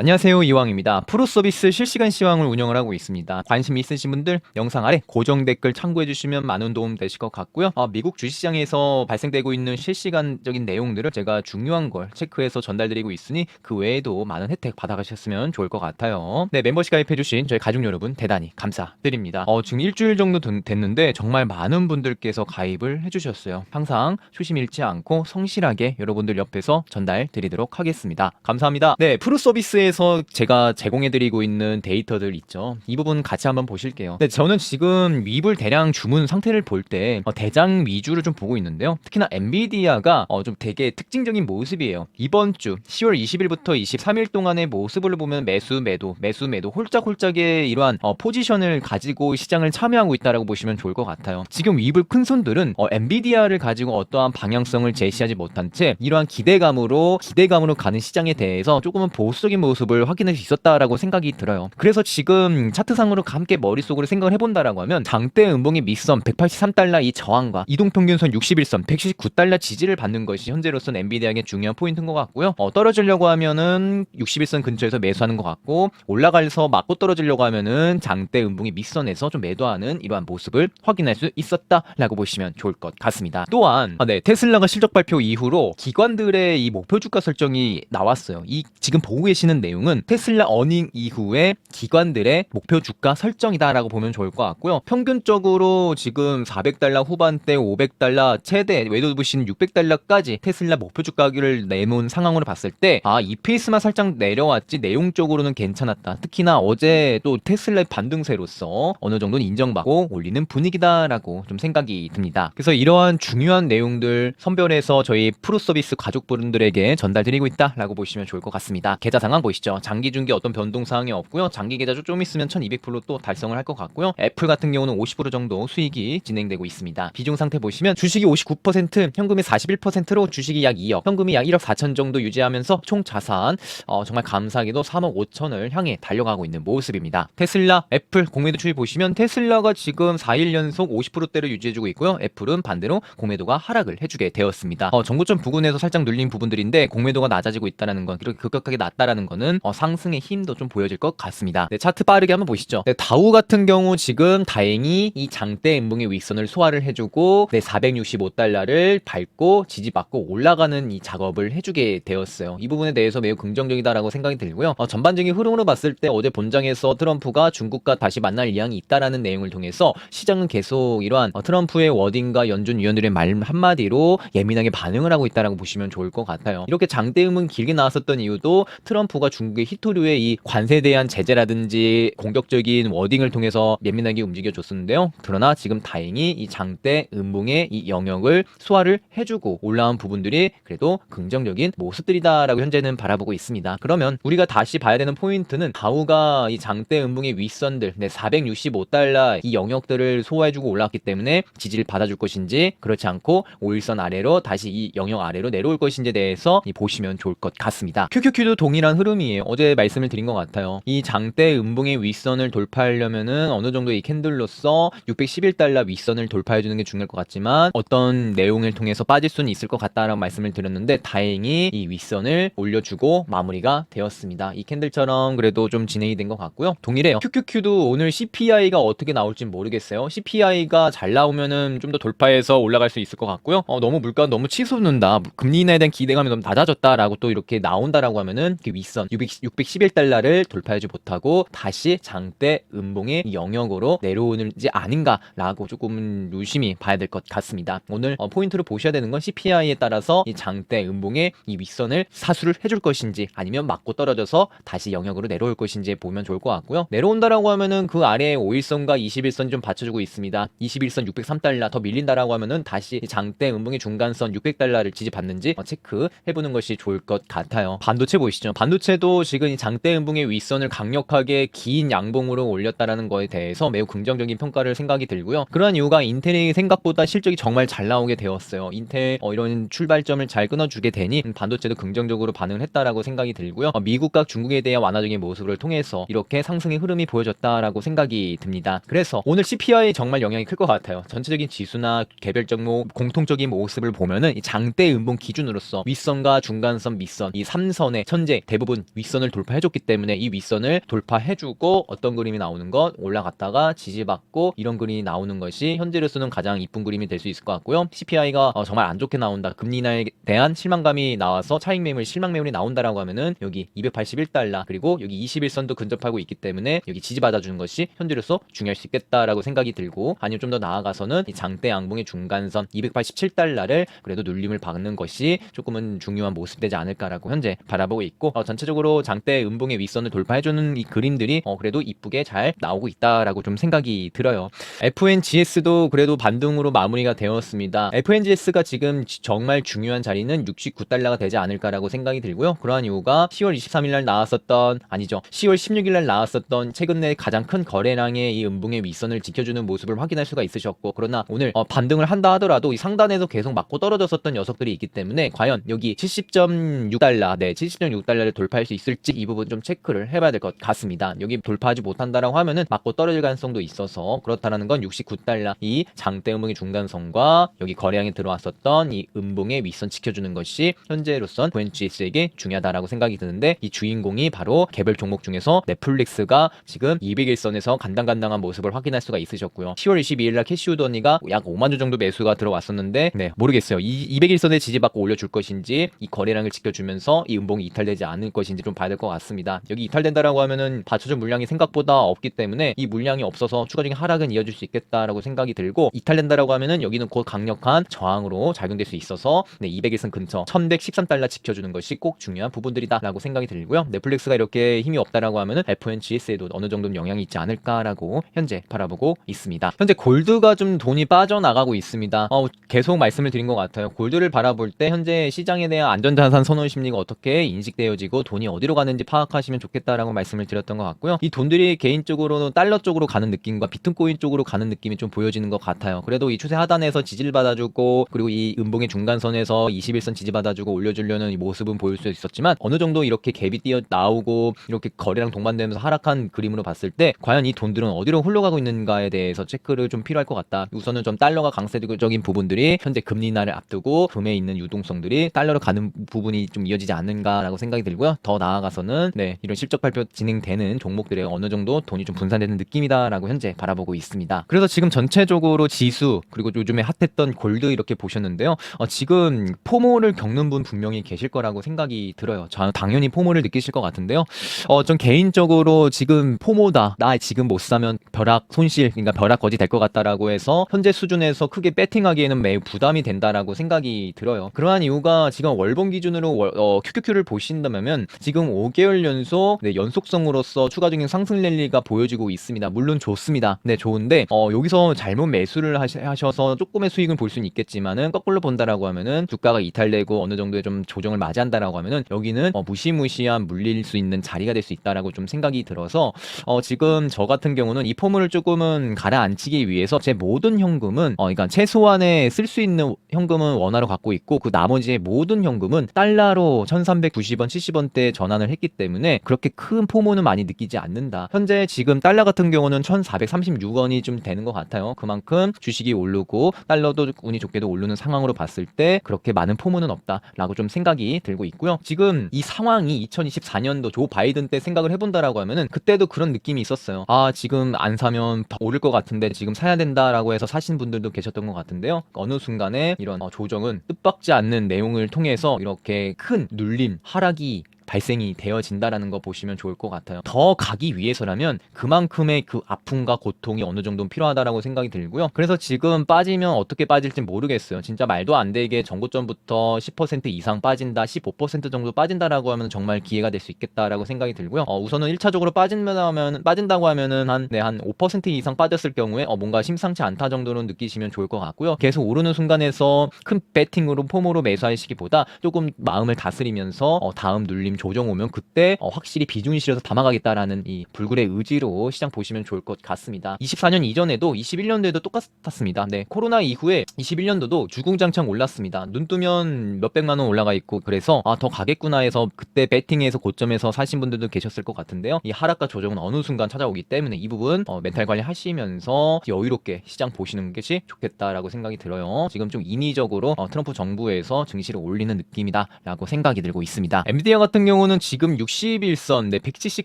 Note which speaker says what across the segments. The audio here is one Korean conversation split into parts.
Speaker 1: 안녕하세요 이왕입니다. 프로 서비스 실시간 시황을 운영을 하고 있습니다. 관심 있으신 분들 영상 아래 고정 댓글 참고해 주시면 많은 도움 되실 것 같고요. 아, 미국 주식시장에서 발생되고 있는 실시간적인 내용들을 제가 중요한 걸 체크해서 전달드리고 있으니 그 외에도 많은 혜택 받아가셨으면 좋을 것 같아요. 네 멤버십 가입해 주신 저희 가족 여러분 대단히 감사드립니다. 어, 지금 일주일 정도 된- 됐는데 정말 많은 분들께서 가입을 해주셨어요. 항상 초심 잃지 않고 성실하게 여러분들 옆에서 전달 드리도록 하겠습니다. 감사합니다. 네 프로 서비스에 서 제가 제공해드리고 있는 데이터들 있죠. 이 부분 같이 한번 보실게요. 네, 저는 지금 윗불 대량 주문 상태를 볼 때 대장 위주를 좀 보고 있는데요. 특히나 엔비디아가 어, 좀 되게 특징적인 모습이에요. 이번 주 10월 20일부터 23일 동안의 모습을 보면 매수 매도 매수 매도 홀짝홀짝의 이러한 어, 포지션을 가지고 시장을 참여하고 있다라고 보시면 좋을 것 같아요. 지금 윗불 큰 손들은 어, 엔비디아를 가지고 어떠한 방향성을 제시하지 못한 채 이러한 기대감으로 기대감으로 가는 시장에 대해서 조금은 보수적인 모습 을 확인할 수 있었다라고 생각이 들어요. 그래서 지금 차트상으로 함께 머릿속으로 생각을 해본다라고 하면 장대 음봉의 밑선 183달러 이 저항과 이동평균선 61선 119달러 지지를 받는 것이 현재로서는 엔비디아의 중요한 포인트인 것 같고요. 어, 떨어지려고 하면은 61선 근처에서 매수하는 것 같고 올라가서 맞고 떨어지려고 하면은 장대 음봉의 밑선에서 좀 매도하는 이러한 모습을 확인할 수 있었다라고 보시면 좋을 것 같습니다. 또한 아, 네 테슬라가 실적 발표 이후로 기관들의 이 목표 주가 설정이 나왔어요. 이 지금 보고 계시는 내 용은 테슬라 어닝 이후에 기관들의 목표 주가 설정이다라고 보면 좋을 것 같고요. 평균적으로 지금 400달러 후반대 500달러 최대 외도 부신 600달러까지 테슬라 목표 주가를 내놓은 상황으로 봤을 때아 EPS만 살짝 내려왔지 내용적으로는 괜찮았다. 특히나 어제 또 테슬라의 반등세로서 어느 정도는 인정받고 올리는 분위기다라고 좀 생각이 듭니다. 그래서 이러한 중요한 내용들 선별해서 저희 프로 서비스 가족분들에게 전달드리고 있다라고 보시면 좋을 것 같습니다. 계좌 상황 보시죠. 장기 중기 어떤 변동 사항이 없고요. 장기 계좌도 좀 있으면 1200%또 달성을 할 것 같고요. 애플 같은 경우는 50% 정도 수익이 진행되고 있습니다. 비중 상태 보시면 주식이 59%, 현금이 41%로 주식이 약 2억, 현금이 약 1억 4천 정도 유지하면서 총 자산 어, 정말 감사하게도 3억 5천을 향해 달려가고 있는 모습입니다. 테슬라, 애플 공매도 추이 보시면 테슬라가 지금 4일 연속 50%대를 유지해주고 있고요. 애플은 반대로 공매도가 하락을 해주게 되었습니다. 어, 정고점 부근에서 살짝 눌린 부분들인데 공매도가 낮아지고 있다는 건 이렇게 급격하게 낮다라는 거는 어, 상승의 힘도 좀 보여질 것 같습니다. 네, 차트 빠르게 한번 보시죠. 네, 다우 같은 경우 지금 다행히 이 장대 음봉의 윗선을 소화를 해주고 네, 465달러를 밟고 지지받고 올라가는 이 작업을 해주게 되었어요. 이 부분에 대해서 매우 긍정적이다라고 생각이 들고요. 어, 전반적인 흐름으로 봤을 때 어제 본장에서 트럼프가 중국과 다시 만날 의향이 있다라는 내용을 통해서 시장은 계속 이러한 어, 트럼프의 워딩과 연준 위원들의 말 한마디로 예민하게 반응을 하고 있다라고 보시면 좋을 것 같아요. 이렇게 장대음은 길게 나왔었던 이유도 트럼프가 중국의 히토류의 이 관세에 대한 제재라든지 공격적인 워딩을 통해서 예민하게 움직여 줬었는데요. 그러나 지금 다행히 이 장대 음봉의 이 영역을 소화를 해주고 올라온 부분들이 그래도 긍정적인 모습들이다라고 현재는 바라보고 있습니다. 그러면 우리가 다시 봐야 되는 포인트는 다우가 이 장대 음봉의 윗선들 네, 465달러 이 영역들을 소화해주고 올라왔기 때문에 지지를 받아줄 것인지 그렇지 않고 5일선 아래로 다시 이 영역 아래로 내려올 것인지에 대해서 이 보시면 좋을 것 같습니다. QQQ도 동일한 흐름 이에요. 어제 말씀을 드린 것 같아요. 이 장대 음봉의 윗선을 돌파하려면은 어느 정도 이 캔들로서 611달러 윗선을 돌파해주는 게 중요할 것 같지만 어떤 내용을 통해서 빠질 수는 있을 것 같다라고 말씀을 드렸는데 다행히 이 윗선을 올려주고 마무리가 되었습니다. 이 캔들처럼 그래도 좀 진행이 된 것 같고요. 동일해요. QQQ도 오늘 CPI가 어떻게 나올지 모르겠어요. CPI가 잘 나오면은 좀 더 돌파해서 올라갈 수 있을 것 같고요. 어, 너무 물가 너무 치솟는다. 금리 인하에 대한 기대감이 너무 낮아졌다라고 또 이렇게 나온다라고 하면은 그 윗선 600, 611달러를 돌파하지 못하고 다시 장대 음봉의 이 영역으로 내려오는지 아닌가라고 조금 유심히 봐야 될 것 같습니다. 오늘 어, 포인트로 보셔야 되는 건 CPI에 따라서 이 장대 음봉의 이 윗선을 사수를 해줄 것인지 아니면 맞고 떨어져서 다시 영역으로 내려올 것인지 보면 좋을 것 같고요. 내려온다라고 하면은 그 아래에 5일선과 21선 좀 받쳐주고 있습니다. 21선 603달러 더 밀린다라고 하면은 다시 이 장대 음봉의 중간선 600달러를 지지받는지 어, 체크해보는 것이 좋을 것 같아요. 반도체 보이시죠? 반도체 도 지금 이 장대 음봉의 윗선을 강력하게 긴 양봉으로 올렸다라는 거에 대해서 매우 긍정적인 평가를 생각이 들고요. 그러한 이유가 인텔이 생각보다 실적이 정말 잘 나오게 되었어요. 인텔 어, 이런 출발점을 잘 끊어주게 되니 반도체도 긍정적으로 반응을 했다라고 생각이 들고요. 어, 미국과 중국에 대한 완화적인 모습을 통해서 이렇게 상승의 흐름이 보여졌다라고 생각이 듭니다. 그래서 오늘 CPI 정말 영향이 클 것 같아요. 전체적인 지수나 개별적 뭐 공통적인 모습을 보면은 이 장대 음봉 기준으로서 윗선과 중간선, 밑선 이 3선의 현재 대부분 윗선을 돌파해줬기 때문에 이 윗선을 돌파해주고 어떤 그림이 나오는 것 올라갔다가 지지받고 이런 그림이 나오는 것이 현재로서는 가장 이쁜 그림이 될 수 있을 것 같고요. CPI가 어, 정말 안 좋게 나온다. 금리 인하에 대한 실망감이 나와서 차익 매물, 실망 매물이 나온다라고 하면은 여기 281달러 그리고 여기 21선도 근접하고 있기 때문에 여기 지지받아주는 것이 현재로서 중요할 수 있겠다라고 생각이 들고 아니면 좀 더 나아가서는 이 장대 양봉의 중간선 287달러를 그래도 눌림을 박는 것이 조금은 중요한 모습 되지 않을까라고 현재 바라보고 있고 어, 전체적으로 장대 음봉의 윗선을 돌파해주는 이 그림들이 어, 그래도 이쁘게 잘 나오고 있다라고 좀 생각이 들어요. FNGS도 그래도 반등으로 마무리가 되었습니다. FNGS가 지금 지- 정말 중요한 자리는 69달러가 되지 않을까라고 생각이 들고요. 그러한 이유가 10월 23일 날 나왔었던 아니죠. 10월 16일 날 나왔었던 최근 내 가장 큰 거래량의 이 음봉의 윗선을 지켜주는 모습을 확인할 수가 있으셨고 그러나 오늘 어, 반등을 한다 하더라도 이 상단에서 계속 맞고 떨어졌었던 녀석들이 있기 때문에 과연 여기 70.6달러 네 70.6달러를 돌파할 수 있을지 이 부분 좀 체크를 해봐야 될 것 같습니다. 여기 돌파하지 못한다라고 하면은 맞고 떨어질 가능성도 있어서 그렇다라는 건 69달러 이 장대 음봉의 중간선과 여기 거래량이 들어왔었던 이 음봉의 윗선 지켜주는 것이 현재로선 VNGS에게 중요하다라고 생각이 드는데 이 주인공이 바로 개별 종목 중에서 넷플릭스가 지금 200일선에서 간당간당한 모습을 확인할 수가 있으셨고요. 10월 22일 날 캐시우더니가 약 5만 주 정도 매수가 들어왔었는데 네 모르겠어요. 이 200일선에 지지받고 올려줄 것인지 이 거래량을 지켜주면서 이 음봉이 이탈되지 않을 것인지 좀 봐야 될 것 같습니다. 여기 이탈된다라고 하면은 받쳐줄 물량이 생각보다 없기 때문에 이 물량이 없어서 추가적인 하락은 이어질 수 있겠다라고 생각이 들고 이탈된다라고 하면은 여기는 곧 강력한 저항으로 작용될 수 있어서 네 200일선 근처 1113달러 지켜주는 것이 꼭 중요한 부분들이다라고 생각이 들고요. 넷플릭스가 이렇게 힘이 없다라고 하면은 FNGS에도 어느 정도는 영향이 있지 않을까라고 현재 바라보고 있습니다. 현재 골드가 좀 돈이 빠져나가고 있습니다. 어, 계속 말씀을 드린 것 같아요. 골드를 바라볼 때 현재 시장에 대한 안전자산 선호 심리가 어떻게 인식되어지고 돈이 어디로 가는지 파악하시면 좋겠다라고 말씀을 드렸던 것 같고요. 이 돈들이 개인적으로는 달러 쪽으로 가는 느낌과 비트코인 쪽으로 가는 느낌이 좀 보여지는 것 같아요. 그래도 이 추세 하단에서 지지를 받아주고 그리고 이 음봉의 중간선에서 21선 지지받아주고 올려주려는 이 모습은 보일 수 있었지만 어느 정도 이렇게 갭이 뛰어 나오고 이렇게 거래량 동반되면서 하락한 그림으로 봤을 때 과연 이 돈들은 어디로 흘러가고 있는가에 대해서 체크를 좀 필요할 것 같다. 우선은 좀 달러가 강세적인 부분들이 현재 금리 인하를 앞두고 금에 있는 유동성들이 달러로 가는 부분이 좀 이어지지 않는가라고 생각이 들고요. 더 나아가서는 네 이런 실적 발표 진행되는 종목들에 어느 정도 돈이 좀 분산되는 느낌이다라고 현재 바라보고 있습니다. 그래서 지금 전체적으로 지수 그리고 요즘에 핫했던 골드 이렇게 보셨는데요. 어, 지금 포모를 겪는 분 분명히 계실 거라고 생각이 들어요. 저 당연히 포모를 느끼실 것 같은데요. 어, 전 개인적으로 지금 포모다. 나 지금 못 사면 벼락 손실, 그러니까 벼락 거지 될 것 같다라고 해서 현재 수준에서 크게 배팅하기에는 매우 부담이 된다라고 생각이 들어요. 그러한 이유가 지금 월봉 기준으로 월, 어, QQQ를 보신다면 지금 5개월 연속 네, 연속성으로서 추가적인 상승 랠리가 보여지고 있습니다. 물론 좋습니다. 네, 좋은데 어, 여기서 잘못 매수를 하시, 하셔서 조금의 수익은 볼 수는 있겠지만은 거꾸로 본다라고 하면은 주가가 이탈되고 어느 정도의 좀 조정을 맞이한다라고 하면은 여기는 어, 무시무시한 물릴 수 있는 자리가 될 수 있다라고 좀 생각이 들어서 어, 지금 저 같은 경우는 이 포물을 조금은 가라앉히기 위해서 제 모든 현금은 어, 그러니까 최소한의 쓸 수 있는 현금은 원화로 갖고 있고 그 나머지의 모든 현금은 달러로 1390원, 70원대 전환을 했기 때문에 그렇게 큰 포모는 많이 느끼지 않는다. 현재 지금 달러 같은 경우는 1436원이 좀 되는 것 같아요. 그만큼 주식이 오르고 달러도 운이 좋게도 오르는 상황으로 봤을 때 그렇게 많은 포모는 없다라고 좀 생각이 들고 있고요. 지금 이 상황이 2024년도 조 바이든 때 생각을 해본다라고 하면은 그때도 그런 느낌이 있었어요. 아 지금 안 사면 오를 것 같은데 지금 사야 된다라고 해서 사신 분들도 계셨던 것 같은데요. 어느 순간에 이런 어, 조정은 뜻밖지 않는 내용을 통해서 이렇게 큰 눌림, 하락이 발생이 되어진다라는 거 보시면 좋을 것 같아요. 더 가기 위해서라면 그만큼의 그 아픔과 고통이 어느 정도는 필요하다라고 생각이 들고요. 그래서 지금 빠지면 어떻게 빠질지 모르겠어요. 진짜 말도 안 되게 전고점부터 10% 이상 빠진다, 15% 정도 빠진다라고 하면 정말 기회가 될 수 있겠다라고 생각이 들고요. 어, 우선은 1차적으로 빠진면 하면 빠진다고 하면은 한 네, 한 5% 이상 빠졌을 경우에 어, 뭔가 심상치 않다 정도는 느끼시면 좋을 것 같고요. 계속 오르는 순간에서 큰 배팅으로 폼으로 매수하시기보다 조금 마음을 다스리면서 어, 다음 눌림 조정 오면 그때 어, 확실히 비중이 실어서 담아가겠다라는 이 불굴의 의지로 시장 보시면 좋을 것 같습니다. 24년 이전에도 21년도에도 똑같았습니다. 네, 코로나 이후에 21년도도 주궁장창 올랐습니다. 눈 뜨면 몇백만 원 올라가 있고 그래서 아 더 가겠구나 해서 그때 배팅에서 고점에서 사신 분들도 계셨을 것 같은데요. 이 하락과 조정은 어느 순간 찾아오기 때문에 이 부분 어, 멘탈 관리 하시면서 여유롭게 시장 보시는 것이 좋겠다라고 생각이 들어요. 지금 좀 인위적으로 어, 트럼프 정부에서 증시를 올리는 느낌이다라고 생각이 들고 있습니다. 엔비디아 같은 같은 경우는 지금 61선 네, 170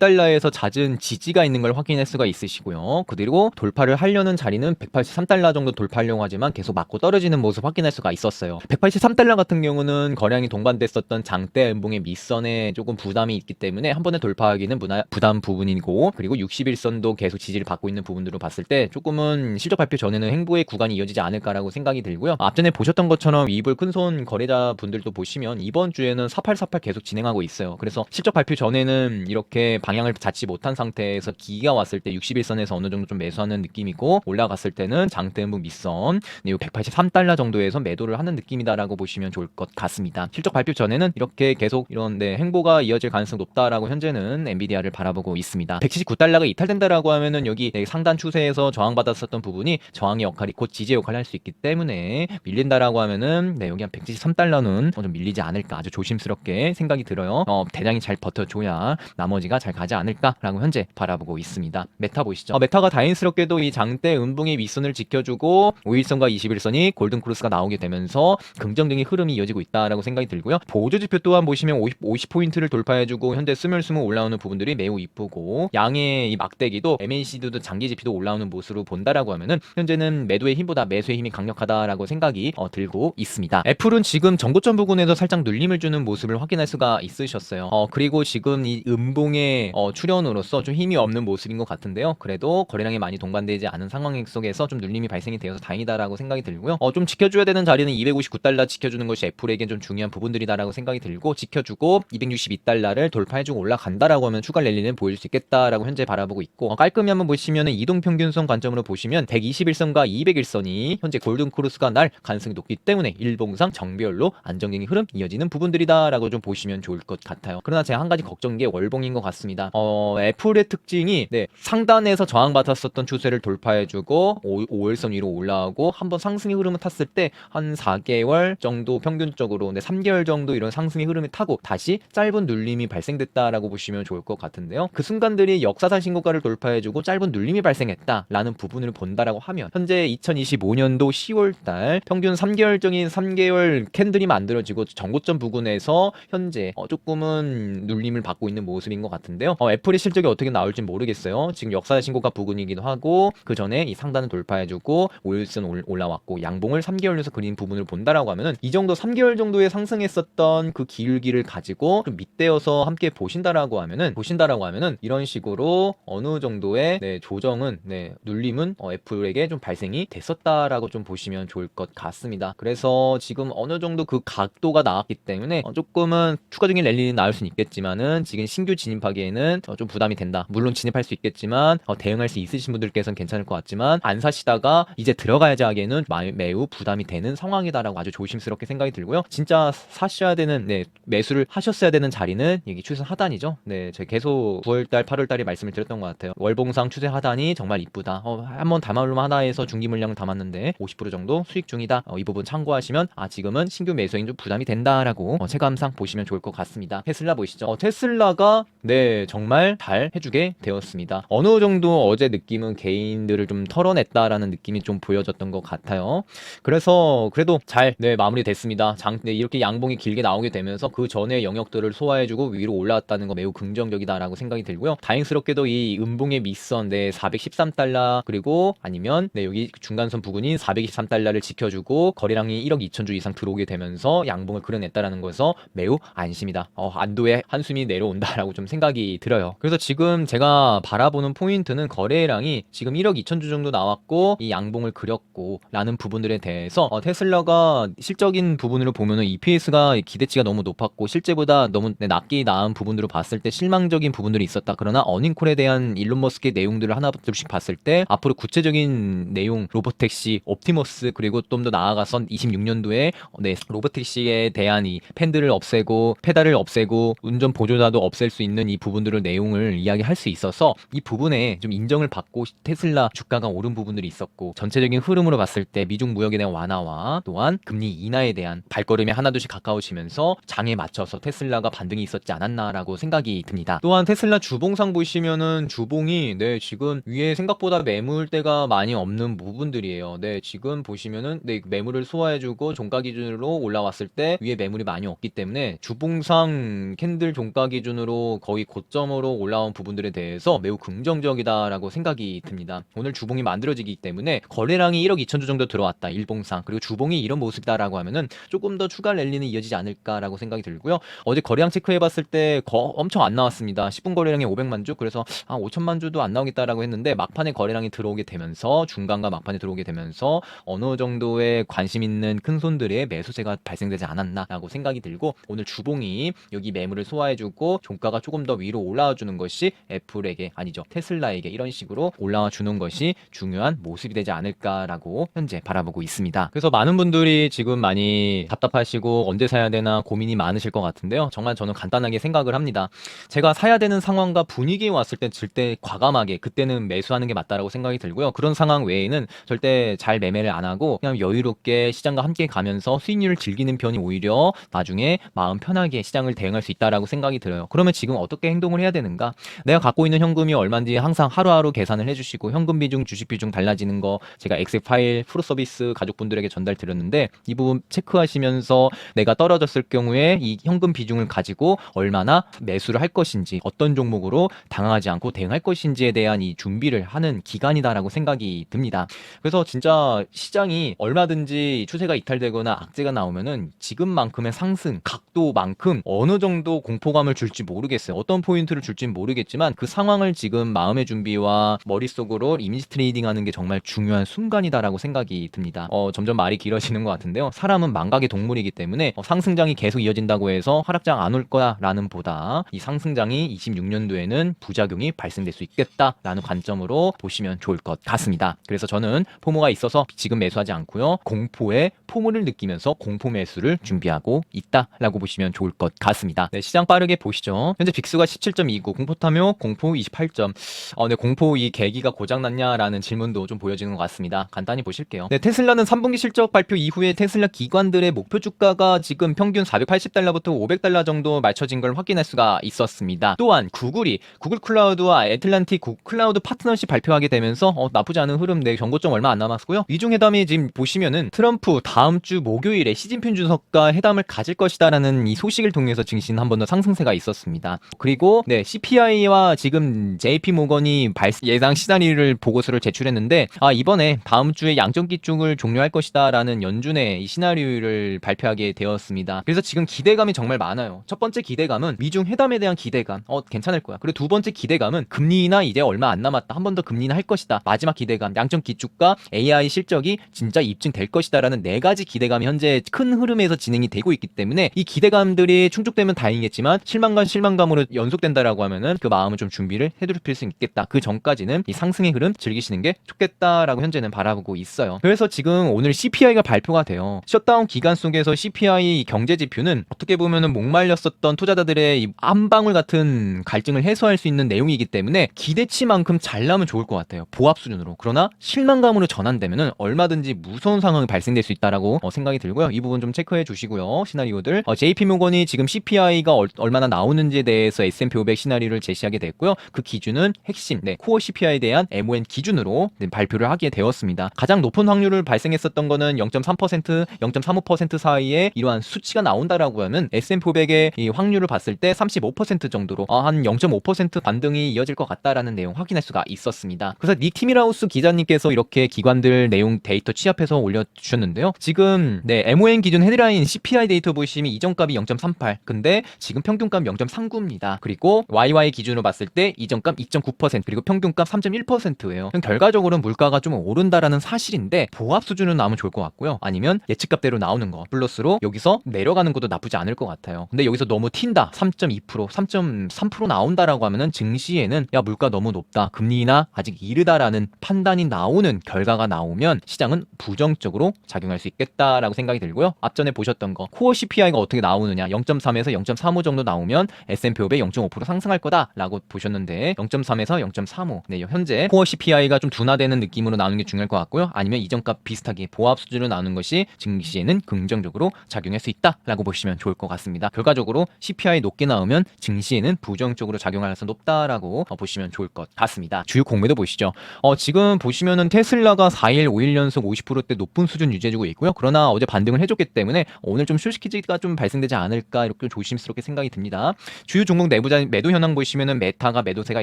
Speaker 1: 달러에서 잦은 지지가 있는 걸 확인할 수가 있으시고요. 그리고 돌파를 하려는 자리는 183달러 정도 돌파하려고 하지만 계속 맞고 떨어지는 모습 확인할 수가 있었어요. 183달러 같은 경우는 거량이 동반됐었던 장대 음봉의 밑선에 조금 부담이 있기 때문에 한 번에 돌파하기는 무나- 부담 부분이고 그리고 61선도 계속 지지를 받고 있는 부분들로 봤을 때 조금은 실적 발표 전에는 행보의 구간이 이어지지 않을까라고 생각이 들고요. 앞전에 보셨던 것처럼 이불 큰손 거래자 분들도 보시면 이번 주에는 4848 계속 진행하고 있어요. 그래서 실적 발표 전에는 이렇게 방향을 잡지 못한 상태에서 기가 왔을 때 61선에서 어느 정도 좀 매수하는 느낌이고 올라갔을 때는 장대음봉 밑선 네, 183달러 정도에서 매도를 하는 느낌이다라고 보시면 좋을 것 같습니다. 실적 발표 전에는 이렇게 계속 이런 네, 행보가 이어질 가능성이 높다라고 현재는 엔비디아를 바라보고 있습니다. 179달러가 이탈된다라고 하면은 여기 네, 상단 추세에서 저항받았었던 부분이 저항의 역할이 곧 지지 역할을 할 수 있기 때문에 밀린다라고 하면은 네, 여기 한 173달러는 좀 밀리지 않을까 아주 조심스럽게 생각이 들어요. 어, 대장이 잘 버텨줘야 나머지가 잘 가지 않을까라고 현재 바라보고 있습니다. 메타 보시죠. 어, 메타가 다행스럽게도 이 장대 음봉의 윗선을 지켜주고 5일선과 21선이 골든 크로스가 나오게 되면서 긍정적인 흐름이 이어지고 있다라고 생각이 들고요. 보조 지표 또한 보시면 50, 50 포인트를 돌파해주고 현재 스물스물 올라오는 부분들이 매우 이쁘고 양의 이 막대기도 MACD도 장기 지표도 올라오는 모습으로 본다라고 하면은 현재는 매도의 힘보다 매수의 힘이 강력하다라고 생각이 어, 들고 있습니다. 애플은 지금 전고점 부근에서 살짝 눌림을 주는 모습을 확인할 수가 있으셨 어요. 어, 그리고 지금 이 음봉의 어, 출현으로서 좀 힘이 없는 모습인 것 같은데요. 그래도 거래량이 많이 동반되지 않은 상황 속에서 좀 눌림이 발생이 되어서 다행이다라고 생각이 들고요. 어, 좀 지켜줘야 되는 자리는 259달러 지켜주는 것이 애플에겐 좀 중요한 부분들이다라고 생각이 들고 지켜주고 262달러를 돌파해주고 올라간다라고 하면 추가 랠리는 보일 수 있겠다라고 현재 바라보고 있고 어, 깔끔히 한번 보시면은 이동 평균선 관점으로 보시면 121선과 201선이 현재 골든 크로스가 날 가능성이 높기 때문에 일봉상 정별로 안정적인 흐름 이어지는 부분들이다라고 좀 보시면 좋을 것 같 아요. 그러나 제가 한 가지 걱정인 게 월봉인 것 같습니다. 어, 애플의 특징이 네, 상단에서 저항받았었던 추세를 돌파해주고 5, 5일선 위로 올라오고 한번 상승의 흐름을 탔을 때 한 4개월 정도 평균적으로 네, 3개월 정도 이런 상승의 흐름을 타고 다시 짧은 눌림이 발생됐다라고 보시면 좋을 것 같은데요. 그 순간들이 역사상 신고가를 돌파해주고 짧은 눌림이 발생했다라는 부분을 본다라고 하면 현재 2025년도 10월달 평균 3개월적인 3개월 캔들이 만들어지고 정고점 부근에서 현재 어, 조금은 눌림을 받고 있는 모습인 것 같은데요. 어, 애플의 실적이 어떻게 나올지 모르겠어요. 지금 역사 신고가 부근이기도 하고 그 전에 이 상단을 돌파해주고 5일선 올라왔고 양봉을 3개월에서 그린 부분을 본다라고 하면은 이 정도 3개월 정도에 상승했었던 그 기울기를 가지고 좀 밑대어서 함께 보신다라고 하면은 보신다라고 하면은 이런 식으로 어느 정도의 네, 조정은 네, 눌림은 어, 애플에게 좀 발생이 됐었다라고 좀 보시면 좋을 것 같습니다. 그래서 지금 어느 정도 그 각도가 나왔기 때문에 어, 조금은 추가적인 랠리는 나올 수는 있겠지만은 지금 신규 진입하기에는 어, 좀 부담이 된다. 물론 진입할 수 있겠지만 어, 대응할 수 있으신 분들께서는 괜찮을 것 같지만 안 사시다가 이제 들어가야지 하기에는 마- 매우 부담이 되는 상황이다라고 아주 조심스럽게 생각이 들고요. 진짜 사셔야 되는 네, 매수를 하셨어야 되는 자리는 여기 추세 하단이죠. 네, 제가 계속 9월달, 8월달에 말씀을 드렸던 것 같아요. 월봉상 추세 하단이 정말 이쁘다. 어, 한번 담아올만 하다해서 중기 물량을 담았는데 50% 정도 수익 중이다. 어, 이 부분 참고하시면 아 지금은 신규 매수인 좀 부담이 된다라고 어, 체감상 보시면 좋을 것 같습니다. 테슬라 보이시죠? 어, 테슬라가 네 정말 잘 해주게 되었습니다. 어느 정도 어제 느낌은 개인들을 좀 털어냈다라는 느낌이 좀 보여졌던 것 같아요. 그래서 그래도 잘 네, 마무리됐습니다. 장, 네, 이렇게 양봉이 길게 나오게 되면서 그 전에 영역들을 소화해주고 위로 올라왔다는 거 매우 긍정적이다라고 생각이 들고요. 다행스럽게도 이 음봉의 밑선 네, 413달러 그리고 아니면 네, 여기 중간선 부근인 423달러를 지켜주고 거래량이 1억 2천 주 이상 들어오게 되면서 양봉을 그려냈다라는 것에서 매우 안심이다. 어, 안도의 한숨이 내려온다라고 좀 생각이 들어요. 그래서 지금 제가 바라보는 포인트는 거래량이 지금 1억 2천 주 정도 나왔고 이 양봉을 그렸고 라는 부분들에 대해서 어, 테슬라가 실적인 부분으로 보면은 EPS가 기대치가 너무 높았고 실제보다 너무 네, 낮게 나은 부분으로 봤을 때 실망적인 부분들이 있었다. 그러나 어닝콜에 대한 일론 머스크의 내용들을 하나둘씩 봤을 때 앞으로 구체적인 내용 로보택시, 옵티머스 그리고 좀 더 나아가선 26년도에 네, 로보택시에 대한 이 팬들을 없애고 페달을 없애고 운전 보조자도 없앨 수 있는 이 부분들을 내용을 이야기할 수 있어서 이 부분에 좀 인정을 받고 테슬라 주가가 오른 부분들이 있었고 전체적인 흐름으로 봤을 때 미중 무역에 대한 완화와 또한 금리 인하에 대한 발걸음이 하나둘씩 가까워지면서 장에 맞춰서 테슬라가 반등이 있었지 않았나라고 생각이 듭니다. 또한 테슬라 주봉상 보시면은 주봉이 네 지금 위에 생각보다 매물대가 많이 없는 부분들이에요. 네 지금 보시면은 네 매물을 소화해주고 종가 기준으로 올라왔을 때 위에 매물이 많이 없기 때문에 주봉상 캔들 종가 기준으로 거의 고점으로 올라온 부분들에 대해서 매우 긍정적이다라고 생각이 듭니다. 오늘 주봉이 만들어지기 때문에 거래량이 1억 2천주 정도 들어왔다. 일봉상. 그리고 주봉이 이런 모습이다라고 하면은 조금 더 추가 랠리는 이어지지 않을까라고 생각이 들고요. 어제 거래량 체크해 봤을 때 거, 엄청 안 나왔습니다. 10분 거래량이 500만 주. 그래서 아, 5천만 주도 안 나오겠다라고 했는데 막판에 거래량이 들어오게 되면서 중간과 막판에 들어오게 되면서 어느 정도의 관심 있는 큰 손들의 매수세가 발생되지 않았나라고 생각이 들고 오늘 주봉이 여기 매물을 소화해주고 종가가 조금 더 위로 올라와 주는 것이 애플에게 아니죠 테슬라에게 이런 식으로 올라와 주는 것이 중요한 모습이 되지 않을까라고 현재 바라보고 있습니다. 그래서 많은 분들이 지금 많이 답답하시고 언제 사야 되나 고민이 많으실 것 같은데요. 정말 저는 간단하게 생각을 합니다. 제가 사야 되는 상황과 분위기에 왔을 때 절대 과감하게 그때는 매수하는 게 맞다라고 생각이 들고요. 그런 상황 외에는 절대 잘 매매를 안 하고 그냥 여유롭게 시장과 함께 가면서 수익률을 즐기는 편이 오히려 나중에 마음 편하게 시장을 대 응할 수 있다라고 생각이 들어요. 그러면 지금 어떻게 행동을 해야 되는가? 내가 갖고 있는 현금이 얼마인지 항상 하루하루 계산을 해주시고 현금 비중, 주식 비중 달라지는 거 제가 엑셀 파일 프로 서비스 가족분들에게 전달 드렸는데 이 부분 체크하시면서 내가 떨어졌을 경우에 이 현금 비중을 가지고 얼마나 매수를 할 것인지 어떤 종목으로 당황하지 않고 대응할 것인지에 대한 이 준비를 하는 기간이다라고 생각이 듭니다. 그래서 진짜 시장이 얼마든지 추세가 이탈되거나 악재가 나오면은 지금만큼의 상승 각도만큼 어느 정도 공포감을 줄지 모르겠어요. 어떤 포인트를 줄지 모르겠지만 그 상황을 지금 마음의 준비와 머릿속으로 이미지 트레이딩 하는 게 정말 중요한 순간이다라고 생각이 듭니다. 어, 점점 말이 길어지는 것 같은데요. 사람은 망각의 동물이기 때문에 어, 상승장이 계속 이어진다고 해서 하락장 안 올 거야 라는 보다 이 상승장이 26년도에는 부작용이 발생될 수 있겠다라는 관점으로 보시면 좋을 것 같습니다. 그래서 저는 포모가 있어서 지금 매수하지 않고요. 공포의 포모를 느끼면서 공포 매수를 준비하고 있다라고 보시면 좋을 것 같습니다. 네, 시장 빠르게 보시죠. 현재 빅스가 17.29, 공포타묘 공포 28점. 어, 네, 공포 이 계기가 고장났냐라는 질문도 좀 보여지는 것 같습니다. 간단히 보실게요. 네, 테슬라는 3분기 실적 발표 이후에 테슬라 기관들의 목표 주가가 지금 평균 480달러부터 500달러 정도 맞춰진 걸 확인할 수가 있었습니다. 또한 구글이 구글 클라우드와 애틀란틱 구- 클라우드 파트너십 발표하게 되면서 어, 나쁘지 않은 흐름 내 경고점 얼마 안 남았고요. 미중 회담이 지금 보시면은 트럼프 다음 주 목요일에 시진핑 주석과 회담을 가질 것이다라는 이 소식을 통해서 증신 한번 더 상승세가 있었습니다. 그리고 네 CPI와 지금 JP 모건이 발- 예상 시나리오를 보고서를 제출했는데 아 이번에 다음 주에 양적 기축을 종료할 것이다라는 연준의 이 시나리오를 발표하게 되었습니다. 그래서 지금 기대감이 정말 많아요. 첫 번째 기대감은 미중 회담에 대한 기대감. 어 괜찮을 거야. 그리고 두 번째 기대감은 금리 인하 이제 얼마 안 남았다. 한 번 더 금리 인하 할 것이다. 마지막 기대감. 양적 기축과 AI 실적이 진짜 입증될 것이다라는 네 가지 기대감이 현재 큰 흐름에서 진행이 되고 있기 때문에 이 기대감들이 충족되면 다행이겠지만 실망감 실망감으로 연속된다라고 하면은 그 마음을 좀 준비를 해둘 필수 있겠다. 그 전까지는 이 상승의 흐름 즐기시는 게 좋겠다라고 현재는 바라보고 있어요. 그래서 지금 오늘 CPI가 발표가 돼요. 셧다운 기간 속에서 CPI 경제 지표는 어떻게 보면은 목말렸었던 투자자들의 이 한방울 같은 갈증을 해소할 수 있는 내용이기 때문에 기대치만큼 잘 나면 좋을 것 같아요. 보합 수준으로. 그러나 실망감으로 전환되면은 얼마든지 무서운 상황이 발생될 수 있다라고 어, 생각이 들고요. 이 부분 좀 체크해 주시고요. 시나리오들. 어, JP 모건이 지금 CPI 가 얼 마나 나오는지에 대해서 S&P 500 시나리오를 제시하게 됐고요. 그 기준은 핵심, 네, 코어 CPI에 대한 MON 기준으로 네, 발표를 하게 되었습니다. 가장 높은 확률을 발생했었던 거는 0.3%, 0.35% 사이에 이러한 수치가 나온다라고 하면 S&P 500의 이 확률을 봤을 때 35% 정도로 아, 한 0.5% 반등이 이어질 것 같다라는 내용 확인할 수가 있었습니다. 그래서 닉 티미라우스 기자님께서 이렇게 기관들 내용 데이터 취합해서 올려주셨는데요. 지금 네 MON 기준 헤드라인 CPI 데이터 보시면 이전값이 0.38, 근데 지금 평균값 0.39입니다. 그리고 YY 기준으로 봤을 때 이전값 2.9% 그리고 평균값 3.1%예요. 결과적으로 물가가 좀 오른다라는 사실인데 보합 수준은 나오면 좋을 것 같고요. 아니면 예측값대로 나오는 거 플러스로 여기서 내려가는 것도 나쁘지 않을 것 같아요. 근데 여기서 너무 튄다 3.2% 3.3% 나온다라고 하면은 증시에는 야 물가 너무 높다 금리 인하 아직 이르다라는 판단이 나오는 결과가 나오면 시장은 부정적으로 작용할 수 있겠다라고 생각이 들고요. 앞전에 보셨던 거 코어 CPI가 어떻게 나오느냐 0.3에서 0.35 정도 나오면 S&P 500 0.5% 상승할 거다라고 보셨는데 0.3에서 0.35 네, 현재 코어 CPI가 좀 둔화되는 느낌으로 나오는 게 중요할 것 같고요. 아니면 이전값 비슷하게 보합 수준으로 나오는 것이 증시에는 긍정적으로 작용할 수 있다라고 보시면 좋을 것 같습니다. 결과적으로 CPI 높게 나오면 증시에는 부정적으로 작용할 가능성이 높다라고 어, 보시면 좋을 것 같습니다. 주요 공매도 보시죠. 어, 지금 보시면은 테슬라가 4일, 5일 연속 50%대 높은 수준 유지해주고 있고요. 그러나 어제 반등을 해줬기 때문에 오늘 좀 쇼시키지가 좀 발생되지 않을까 이렇게 조심스럽게 생각이 듭니다. 주요 종목 내부자 매도 현황 보시면은 메타가 매도세가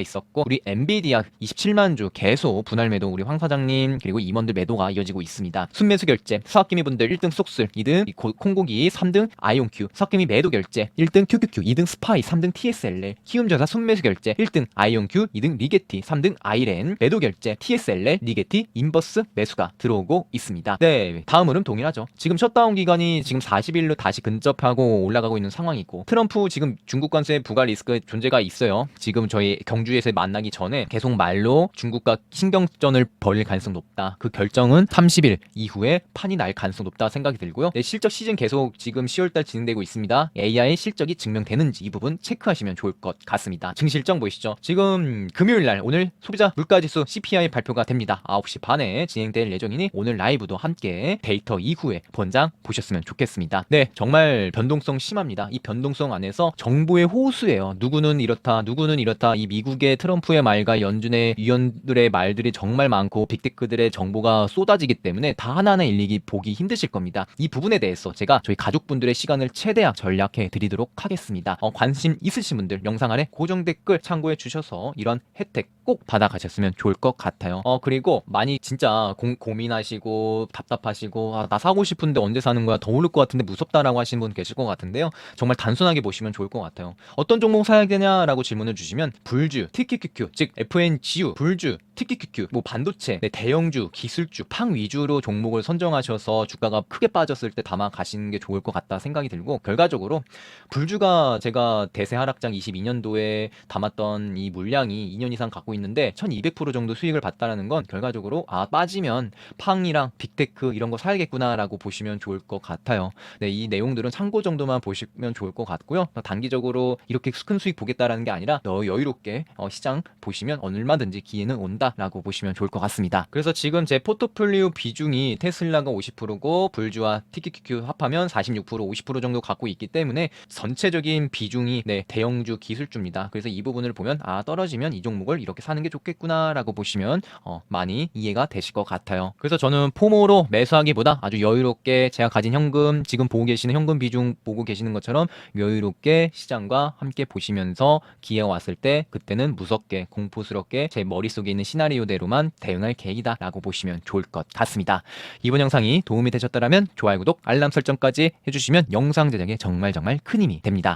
Speaker 1: 있었고 우리 엔비디아 27만 주 계속 분할 매도 우리 황 사장님 그리고 임원들 매도가 이어지고 있습니다. 순매수 결제 사학기미 분들 1등 쏙슬 2등 이 고- 콩고기 3등 아이온큐 사학기미 매도 결제 1등 QQQ 2등 스파이 3등 TSLL 키움전사 순매수 결제 1등 아이온큐 2등 리게티 3등 아이렌 매도 결제 TSLL 리게티 인버스 매수가 들어오고 있습니다. 네 다음 흐름 동일하죠. 지금 셧다운 기간이 지금 40일로 다시 근접하고 올라가고 있는 상황이 고 트럼프 지금 중국 관세 부과 리스크 존재가 있어요. 지금 저희 경주에서 만나기 전에 계속 말로 중국과 신경전을 벌일 가능성 높다. 그 결정은 30일 이후에 판이 날 가능성 높다 생각이 들고요. 네, 실적 시즌 계속 지금 10월달 진행되고 있습니다. AI 실적이 증명되는지 이 부분 체크하시면 좋을 것 같습니다. 증실정 보이시죠? 지금 금요일 날 오늘 소비자 물가지수 CPI 발표가 됩니다. 9시 반에 진행될 예정이니 오늘 라이브도 함께 데이터 이후에 본장 보셨으면 좋겠습니다. 네, 정말 변동성 심합니다. 이 변 동성 안에서 정보의 호수예요. 누구는 이렇다, 누구는 이렇다. 이 미국의 트럼프의 말과 연준의 위원들의 말들이 정말 많고 빅테크들의 정보가 쏟아지기 때문에 다 하나하나 일일이 보기 힘드실 겁니다. 이 부분에 대해서 제가 저희 가족분들의 시간을 최대한 전략해 드리도록 하겠습니다. 어, 관심 있으신 분들 영상 아래 고정 댓글 참고해 주셔서 이런 혜택 꼭 받아가셨으면 좋을 것 같아요. 어 그리고 많이 진짜 고, 고민하시고 답답하시고 아, 나 사고 싶은데 언제 사는 거야 더 오를 것 같은데 무섭다라고 하시는 분 계실 것 같은데요. 정말 단순하게 보시면 좋을 것 같아요. 어떤 종목 사야 되냐라고 질문을 주시면 불주, TQQQ 즉 FNGU, 불주, TQQQ 뭐 반도체, 네, 대형주, 기술주, 팡 위주로 종목을 선정하셔서 주가가 크게 빠졌을 때 담아 가시는 게 좋을 것 같다 생각이 들고 결과적으로 불주가 제가 대세 하락장 22년도에 담았던 이 물량이 2년 이상 갖고 있는데 1200% 정도 수익을 봤다라는 건 결과적으로 아 빠지면 팡이랑 빅테크 이런 거 사야겠구나라고 보시면 좋을 것 같아요. 네, 이 내용들은 참고 정도만 보시면 좋을 것 같고요. 단기적으로 이렇게 큰 수익 보겠다라는 게 아니라 너 여유롭게 어, 시장 보시면 얼마든지 기회는 온다라고 보시면 좋을 것 같습니다. 그래서 지금 제 포트폴리오 비중이 테슬라가 50%고 불주와 TQQQ 합하면 46% 50% 정도 갖고 있기 때문에 전체적인 비중이 네, 대형주 기술주입니다. 그래서 이 부분을 보면 아 떨어지면 이 종목을 이렇게 사는 게 좋겠구나라고 보시면 어, 많이 이해가 되실 것 같아요. 그래서 저는 포모로 매수하기보다 아주 여유롭게 제가 가진 현금 지금 보고 계시는 현금 비중 보고 계시는 것처럼 여유롭게 시장과 함께 보시면서 기회가 왔을 때 그때는 무섭게 공포스럽게 제 머릿속에 있는 시나리오대로만 대응할 계획이다 라고 보시면 좋을 것 같습니다. 이번 영상이 도움이 되셨다면 좋아요, 구독, 알람 설정까지 해주시면 영상 제작에 정말 정말 큰 힘이 됩니다.